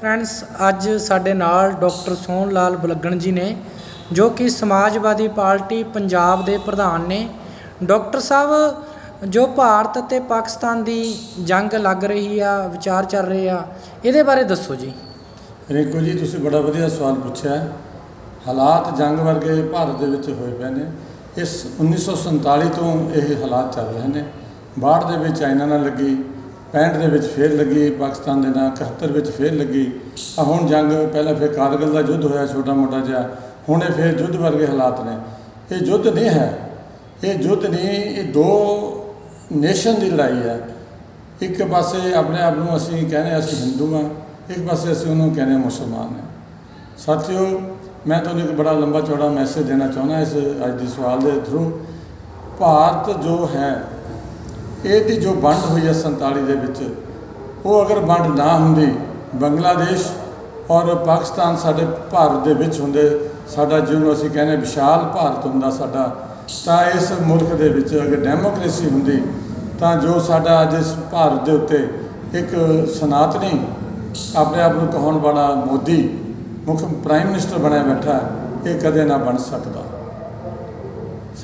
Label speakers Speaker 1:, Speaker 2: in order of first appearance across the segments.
Speaker 1: Friends ਅੱਜ ਸਾਡੇ ਨਾਲ ਡਾਕਟਰ ਸੋਹਣ ਲਾਲ ਬਲਗਣ ਜੀ ਨੇ, ਜੋ ਕਿ ਸਮਾਜਵਾਦੀ ਪਾਰਟੀ ਪੰਜਾਬ ਦੇ ਪ੍ਰਧਾਨ ਨੇ। ਡਾਕਟਰ ਸਾਹਿਬ, ਜੋ ਭਾਰਤ ਅਤੇ ਪਾਕਿਸਤਾਨ ਦੀ ਜੰਗ ਲੱਗ ਰਹੀ ਆ, ਵਿਚਾਰ ਚੱਲ ਰਹੇ ਆ, ਇਹਦੇ ਬਾਰੇ ਦੱਸੋ ਜੀ।
Speaker 2: ਰਿੰਕੂ ਜੀ, ਤੁਸੀਂ ਬੜਾ ਵਧੀਆ ਸਵਾਲ ਪੁੱਛਿਆ। ਹਾਲਾਤ ਜੰਗ ਵਰਗੇ ਭਾਰਤ ਦੇ ਵਿੱਚ ਹੋਏ ਪਏ ਨੇ। ਇਸ 1947 ਤੋਂ ਇਹ ਹਾਲਾਤ ਚੱਲ ਰਹੇ ਨੇ। ਬਾੜ ਦੇ ਵਿੱਚ ਚਾਈਨਾ ਨਾਲ ਲੱਗੀ। 65 ਦੇ ਵਿੱਚ ਫੇਰ ਲੱਗੀ, ਪਾਕਿਸਤਾਨ ਦੇ ਨਾਲ 71 ਵਿੱਚ ਫੇਰ ਲੱਗੀ। ਆ ਹੁਣ ਜੰਗ ਪਹਿਲਾਂ ਫਿਰ ਕਾਰਗਿਲ ਦਾ ਯੁੱਧ ਹੋਇਆ ਛੋਟਾ ਮੋਟਾ ਜਿਹਾ, ਹੁਣ ਇਹ ਫੇਰ ਯੁੱਧ ਵਰਗੇ ਹਾਲਾਤ ਨੇ। ਇਹ ਯੁੱਧ ਨਹੀਂ ਹੈ, ਇਹ ਯੁੱਧ ਨਹੀਂ, ਇਹ ਦੋ ਨੇਸ਼ਨ ਦੀ ਲੜਾਈ ਹੈ। ਇੱਕ ਪਾਸੇ ਆਪਣੇ ਆਪ ਨੂੰ ਅਸੀਂ ਕਹਿੰਦੇ ਅਸੀਂ ਹਿੰਦੂ ਹਾਂ, ਇੱਕ ਪਾਸੇ ਅਸੀਂ ਉਹਨੂੰ ਕਹਿੰਦੇ ਮੁਸਲਮਾਨ ਹਾਂ। ਸਾਥੀਓ, ਮੈਂ ਤੁਹਾਨੂੰ ਇੱਕ ਬੜਾ ਲੰਬਾ ਚੌੜਾ ਮੈਸੇਜ ਦੇਣਾ ਚਾਹੁੰਦਾ ਇਸ ਅੱਜ ਦੀ ਸਵਾਲ ਦੇ ਥਰੂ ਭਾਰਤ ਜੋ ਹੈ ਇਹਦੀ ਜੋ ਵੰਡ ਹੋਈ ਹੈ 47 ਦੇ ਵਿੱਚ, ਉਹ ਅਗਰ ਵੰਡ ਨਾ ਹੁੰਦੀ, ਬੰਗਲਾਦੇਸ਼ ਔਰ ਪਾਕਿਸਤਾਨ ਸਾਡੇ ਭਾਰਤ ਦੇ ਵਿੱਚ ਹੁੰਦੇ, ਸਾਡਾ ਜਿਹਨੂੰ ਅਸੀਂ ਕਹਿੰਦੇ ਵਿਸ਼ਾਲ ਭਾਰਤ ਹੁੰਦਾ ਸਾਡਾ, ਤਾਂ ਇਸ ਮੁਲਕ ਦੇ ਵਿੱਚ ਅਗਰ ਡੈਮੋਕ੍ਰੇਸੀ ਹੁੰਦੀ, ਤਾਂ ਜੋ ਸਾਡਾ ਅੱਜ ਇਸ ਭਾਰਤ ਦੇ ਉੱਤੇ ਇੱਕ ਸਨਾਤਨੀ ਆਪਣੇ ਆਪ ਨੂੰ ਕਹਾਉਣ ਵਾਲਾ ਮੋਦੀ, ਮੁੱਖ ਪ੍ਰਾਈਮ ਮਿਨਿਸਟਰ ਬਣਿਆ ਬੈਠਾ, ਇਹ ਕਦੇ ਨਾ ਬਣ ਸਕਦਾ।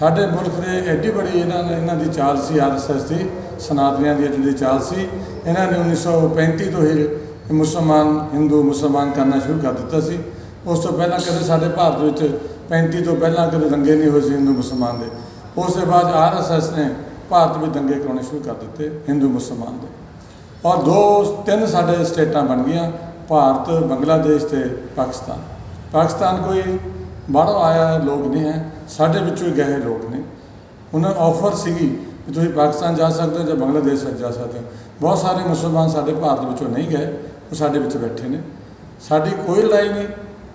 Speaker 2: ਸਾਡੇ ਮੁਲਕ ਦੇ ਐਡੀ ਬੜੀ ਇਹਨਾਂ ਨੇ ਇਹਨਾਂ ਦੀ ਚਾਲ ਸੀ, ਆਰਐਸਐਸ ਦੀ, ਸਨਾਤਨੀਆਂ ਦੀ ਜਿਹੜੀ ਚਾਲ ਸੀ, ਇਹਨਾਂ ਨੇ 1935 ਤੋਂ ਹੀ ਮੁਸਲਮਾਨ, ਹਿੰਦੂ ਮੁਸਲਮਾਨ ਕਰਨਾ ਸ਼ੁਰੂ ਕਰ ਦਿੱਤਾ ਸੀ। ਉਸ ਤੋਂ ਪਹਿਲਾਂ ਕਦੇ ਸਾਡੇ ਭਾਰਤ ਵਿੱਚ 35 ਤੋਂ ਪਹਿਲਾਂ ਕਦੇ ਦੰਗੇ ਨਹੀਂ ਹੋਏ ਸੀ ਹਿੰਦੂ ਮੁਸਲਮਾਨ ਦੇ। ਉਸ ਦੇ ਬਾਅਦ ਆਰਐਸਐਸ ਨੇ ਭਾਰਤ ਵਿੱਚ ਦੰਗੇ ਕਰਾਉਣੇ ਸ਼ੁਰੂ ਕਰ ਦਿੱਤੇ ਹਿੰਦੂ ਮੁਸਲਮਾਨ ਦੇ। ਔਰ ਦੋ, ਤਿੰਨ ਸਾਡੇ ਸਟੇਟਾਂ ਬਣ ਗਈਆਂ, ਭਾਰਤ, ਬੰਗਲਾਦੇਸ਼ ਤੇ ਪਾਕਿਸਤਾਨ। ਪਾਕਿਸਤਾਨ ਕੋਈ ਬਾਹਰੋਂ ਆਇਆ ਲੋਕ ਨਹੀਂ ਹੈ। ਸਾਡੇ ਵਿੱਚੋਂ ਹੀ ਗਏ ਲੋਕ ਨੇ। ਉਹਨਾਂ ਆਫਰ ਸੀਗੀ ਕਿ ਤੁਸੀਂ ਪਾਕਿਸਤਾਨ ਜਾ ਸਕਦੇ ਹੋ ਜਾਂ ਬੰਗਲਾਦੇਸ਼ ਜਾ ਸਕਦੇ ਹੋ। ਬਹੁਤ ਸਾਰੇ ਮੁਸਲਮਾਨ ਸਾਡੇ ਭਾਰਤ ਵਿੱਚੋਂ ਨਹੀਂ ਗਏ, ਉਹ ਸਾਡੇ ਵਿੱਚ ਬੈਠੇ ਨੇ। ਸਾਡੀ ਕੋਈ ਲੜਾਈ ਨਹੀਂ,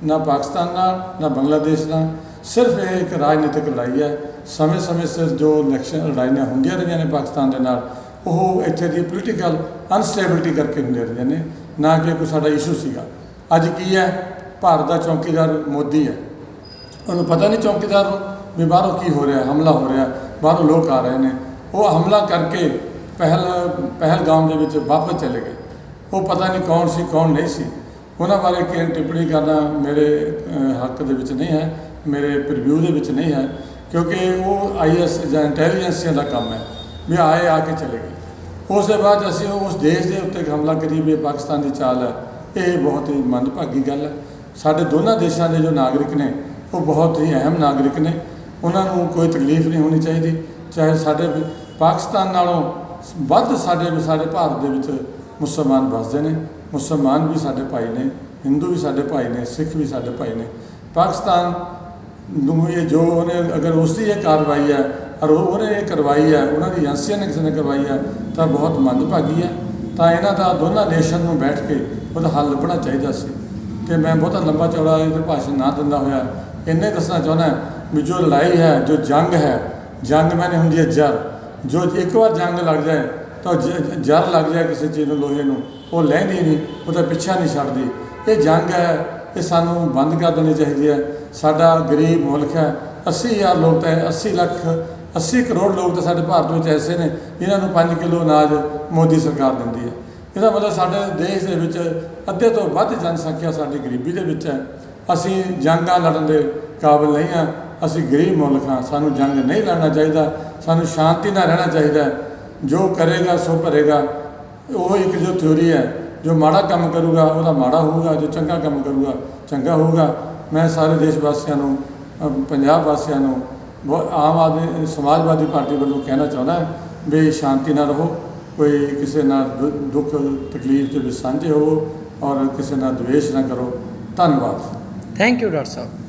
Speaker 2: ਨਾ ਪਾਕਿਸਤਾਨ ਨਾਲ, ਨਾ ਬੰਗਲਾਦੇਸ਼ ਨਾਲ। ਸਿਰਫ ਇਹ ਇੱਕ ਰਾਜਨੀਤਿਕ ਲੜਾਈ ਹੈ। ਸਮੇਂ-ਸਮੇਂ ਸਿਰ ਜੋ ਇਲੈਕਸ਼ਨ ਲੜਾਈਆਂ ਹੁੰਦੀਆਂ ਰਹੀਆਂ ਨੇ ਪਾਕਿਸਤਾਨ ਦੇ ਨਾਲ, ਉਹ ਇੱਥੇ ਦੀ ਪੋਲੀਟੀਕਲ ਅਨਸਟੇਬਿਲਿਟੀ ਕਰਕੇ ਹੁੰਦੀਆਂ ਰਹੀਆਂ ਨੇ। ਨਾ ਕਿ ਕੋਈ ਸਾਡਾ ਇਸ਼ੂ ਸੀਗਾ। ਅੱਜ ਕੀ ਹੈ? ਭਾਰਤ ਦਾ ਚੌਕੀਦਾਰ ਮੋਦੀ ਹੈ। ਉਹਨੂੰ ਪਤਾ ਨਹੀਂ ਚੌਕੀਦਾਰ ਨੂੰ ਵੀ ਬਾਹਰੋਂ ਕੀ ਹੋ ਰਿਹਾ, ਹਮਲਾ ਹੋ ਰਿਹਾ, ਬਾਹਰੋਂ ਲੋਕ ਆ ਰਹੇ ਨੇ। ਉਹ ਹਮਲਾ ਕਰਕੇ ਪਹਿਲ, ਪਹਿਲਗਾਮ ਦੇ ਵਿੱਚ ਵਾਪਸ ਚਲੇ ਗਏ। ਉਹ ਪਤਾ ਨਹੀਂ ਕੌਣ ਸੀ, ਕੌਣ ਨਹੀਂ ਸੀ। ਉਹਨਾਂ ਬਾਰੇ ਕਿਹਨ ਟਿੱਪਣੀ ਕਰਨਾ ਮੇਰੇ ਹੱਕ ਦੇ ਵਿੱਚ ਨਹੀਂ ਹੈ, ਮੇਰੇ ਪ੍ਰੀਵਿਊ ਦੇ ਵਿੱਚ ਨਹੀਂ ਹੈ, ਕਿਉਂਕਿ ਉਹ ਆਈਐਸ ਜਾਂ ਇੰਟੈਲੀਜੈਂਸੀਆਂ ਦਾ ਕੰਮ ਹੈ, ਵੀ ਆਏ, ਆ ਕੇ ਚਲੇ ਗਏ। ਉਸ ਦੇ ਬਾਅਦ ਅਸੀਂ ਉਸ ਦੇਸ਼ ਦੇ ਉੱਤੇ ਹਮਲਾ ਕਰੀ ਵੀ ਪਾਕਿਸਤਾਨ ਦੀ ਚਾਲ ਹੈ। ਇਹ ਬਹੁਤ ਹੀ ਮੰਦਭਾਗੀ ਗੱਲ ਹੈ। ਸਾਡੇ ਦੋਨਾਂ ਦੇਸ਼ਾਂ ਦੇ ਜੋ ਨਾਗਰਿਕ ਨੇ ਉਹ ਬਹੁਤ ਹੀ ਅਹਿਮ ਨਾਗਰਿਕ ਨੇ। ਉਹਨਾਂ ਨੂੰ ਕੋਈ ਤਕਲੀਫ ਨਹੀਂ ਹੋਣੀ ਚਾਹੀਦੀ। ਚਾਹੇ ਸਾਡੇ ਪਾਕਿਸਤਾਨ ਨਾਲੋਂ ਵੱਧ ਸਾਡੇ ਸਾਡੇ ਭਾਰਤ ਦੇ ਵਿੱਚ ਮੁਸਲਮਾਨ ਵੱਸਦੇ ਨੇ। ਮੁਸਲਮਾਨ ਵੀ ਸਾਡੇ ਭਾਈ ਨੇ, ਹਿੰਦੂ ਵੀ ਸਾਡੇ ਭਾਈ ਨੇ, ਸਿੱਖ ਵੀ ਸਾਡੇ ਭਾਈ ਨੇ। ਪਾਕਿਸਤਾਨ ਨੂੰ ਇਹ ਜੋ ਉਹਨੇ ਅਗਰ ਉਸ ਦੀ ਇਹ ਕਾਰਵਾਈ ਹੈ ਔਰ ਉਹਨੇ ਇਹ ਕਰਵਾਈ ਹੈ, ਉਹਨਾਂ ਦੀ ਏਜੰਸੀਆਂ ਨੇ ਕਿਸੇ ਨੇ ਕਰਵਾਈ ਹੈ, ਤਾਂ ਬਹੁਤ ਮੰਦਭਾਗੀ ਹੈ। ਤਾਂ ਇਹਨਾਂ ਦਾ ਦੋਨਾਂ ਦੇਸ਼ਾਂ ਨੂੰ ਬੈਠ ਕੇ ਉਹਦਾ ਹੱਲ ਲੱਭਣਾ ਚਾਹੀਦਾ ਸੀ। ਤੇ ਮੈਂ ਬਹੁਤਾ ਲੰਬਾ ਚੌੜਾ ਇਹ ਭਾਸ਼ਣ ਨਾ ਦਿੰਦਾ ਹੋਇਆ। ਇੰਨੇ ਦੱਸਣਾ ਚਾਹੁੰਦਾ ਵੀ ਜੋ ਲੜਾਈ ਹੈ ਜੋ ਜੰਗ ਹੈ ਜੰਗ ਮੈਨੇ ਹੁੰਦੀ ਹੈ ਜਰ। ਜੋ ਇੱਕ ਵਾਰ ਜੰਗ ਲੱਗ ਜਾਏ ਤਾਂ ਜ- ਜਰ ਲੱਗ ਜਾਏ ਕਿਸੇ ਚੀਜ਼ ਨੂੰ ਲੋਹੇ ਨੂੰ ਉਹ ਲੈਂਦੀ ਨਹੀਂ ਉਹਦਾ ਪਿੱਛਾ ਨਹੀਂ ਛੱਡਦੀ। ਇਹ ਜੰਗ ਹੈ ਇਹ ਸਾਨੂੰ ਬੰਦ ਕਰ ਦੇਣੀ ਚਾਹੀਦੀ ਹੈ। ਸਾਡਾ ਗਰੀਬ ਮੁਲਕ ਹੈ 80000 ਲੋਕ ਤਾਂ ਹੈ, 80 ਲੱਖ 80 ਕਰੋੜ ਲੋਕ ਤਾਂ ਸਾਡੇ ਭਾਰਤ ਵਿੱਚ ਐਸੇ ਨੇ ਜਿਨ੍ਹਾਂ ਨੂੰ 5 ਕਿਲੋ ਅਨਾਜ ਮੋਦੀ ਸਰਕਾਰ ਦਿੰਦੀ ਹੈ। ਇਹਦਾ ਮਤਲਬ ਸਾਡੇ ਦੇਸ਼ ਦੇ ਵਿੱਚ ਅੱਧੇ ਤੋਂ ਵੱਧ ਜਨਸੰਖਿਆ ਸਾਡੀ ਗਰੀਬੀ ਦੇ ਵਿੱਚ ਹੈ। ਅਸੀਂ ਜੰਗਾਂ ਲੜਨ ਦੇ ਕਾਬਿਲ ਨਹੀਂ ਹਾਂ ਅਸੀਂ ਗਰੀਬ ਮੁਲਕ ਹਾਂ। ਸਾਨੂੰ ਜੰਗ ਨਹੀਂ ਲੜਨਾ ਚਾਹੀਦਾ। ਸਾਨੂੰ ਸ਼ਾਂਤੀ ਨਾਲ ਰਹਿਣਾ ਚਾਹੀਦਾ ਜੋ ਕਰੇਗਾ, ਸੋ ਭਰੇਗਾ। ਉਹ ਇੱਕ ਜੋ ਥਿਉਰੀ ਹੈ, ਜੋ ਮਾੜਾ ਕੰਮ ਕਰੂਗਾ, ਉਹਦਾ ਮਾੜਾ ਹੋਊਗਾ। ਜੋ ਚੰਗਾ ਕੰਮ ਕਰੂਗਾ, ਚੰਗਾ ਹੋਊਗਾ। ਮੈਂ ਸਾਰੇ ਦੇਸ਼ ਵਾਸੀਆਂ ਨੂੰ ਪੰਜਾਬ ਵਾਸੀਆਂ ਨੂੰ ਬਹੁਤ ਆਮ ਆਦਮੀ, ਸਮਾਜਵਾਦੀ ਪਾਰਟੀ ਵੱਲੋਂ ਕਹਿਣਾ ਚਾਹੁੰਦਾ ਵੀ ਸ਼ਾਂਤੀ ਨਾਲ ਰਹੋ। ਕੋਈ ਕਿਸੇ ਨਾਲ ਦੁ- ਦੁੱਖ, ਤਕਲੀਫ ਦੇ ਵੀ ਸਾਂਝੇ ਹੋਵੋ ਔਰ ਕਿਸੇ ਨਾਲ ਦੁਵੇਸ਼ ਨਾ ਕਰੋ। ਧੰਨਵਾਦ।
Speaker 1: Thank you doctor Sahib